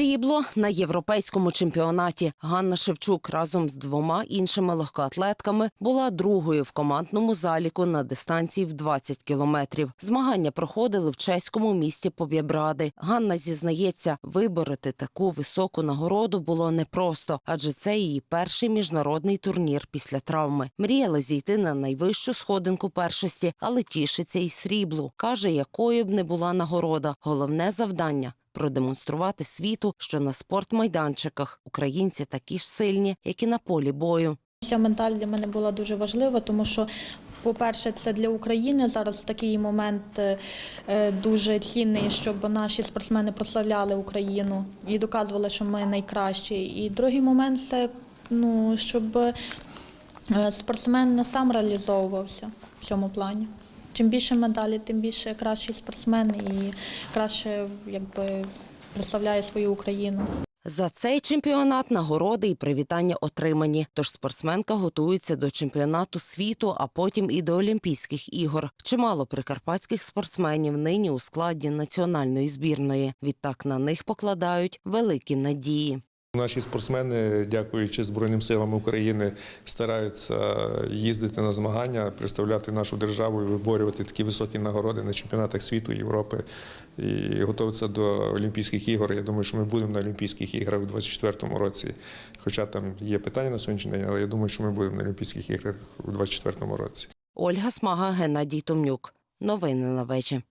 Срібло на європейському чемпіонаті. Ганна Шевчук разом з двома іншими легкоатлетками була другою в командному заліку на дистанції в 20 кілометрів. Змагання проходили в чеському місті Побєбради. Ганна зізнається, вибороти таку високу нагороду було непросто, адже це її перший міжнародний турнір після травми. Мріяла зійти на найвищу сходинку першості, але тішиться й сріблу. каже, якою б не була нагорода. Головне завдання продемонструвати світу, що на спортмайданчиках українці такі ж сильні, як і на полі бою. Ця медаль для мене була дуже важлива, тому що, по-перше, це для України зараз такий момент е, е, дуже цінний, щоб наші спортсмени прославляли Україну і доказували, що ми найкращі. І другий момент це ну, щоб е, спортсмен сам реалізовувався в цьому плані. Чим більше медалі, тим більше кращий спортсмен і краще якби представляє свою Україну. За цей чемпіонат нагороди і привітання отримані. Тож спортсменка готується до чемпіонату світу, а потім і до Олімпійських ігор. Чимало прикарпатських спортсменів нині у складі національної збірної. Відтак на них покладають великі надії. Наші спортсмени, дякуючи Збройним силам України, стараються їздити на змагання, представляти нашу державу і виборювати такі високі нагороди на чемпіонатах світу, Європи і готуватися до Олімпійських ігор. Я думаю, що ми будемо на Олімпійських іграх у 2024 році. Хоча там є питання на сьогоднішній день, але я думаю, що ми будемо на Олімпійських іграх у 2024 році. Ольга Смага, Геннадій Томнюк. Новини на вечі.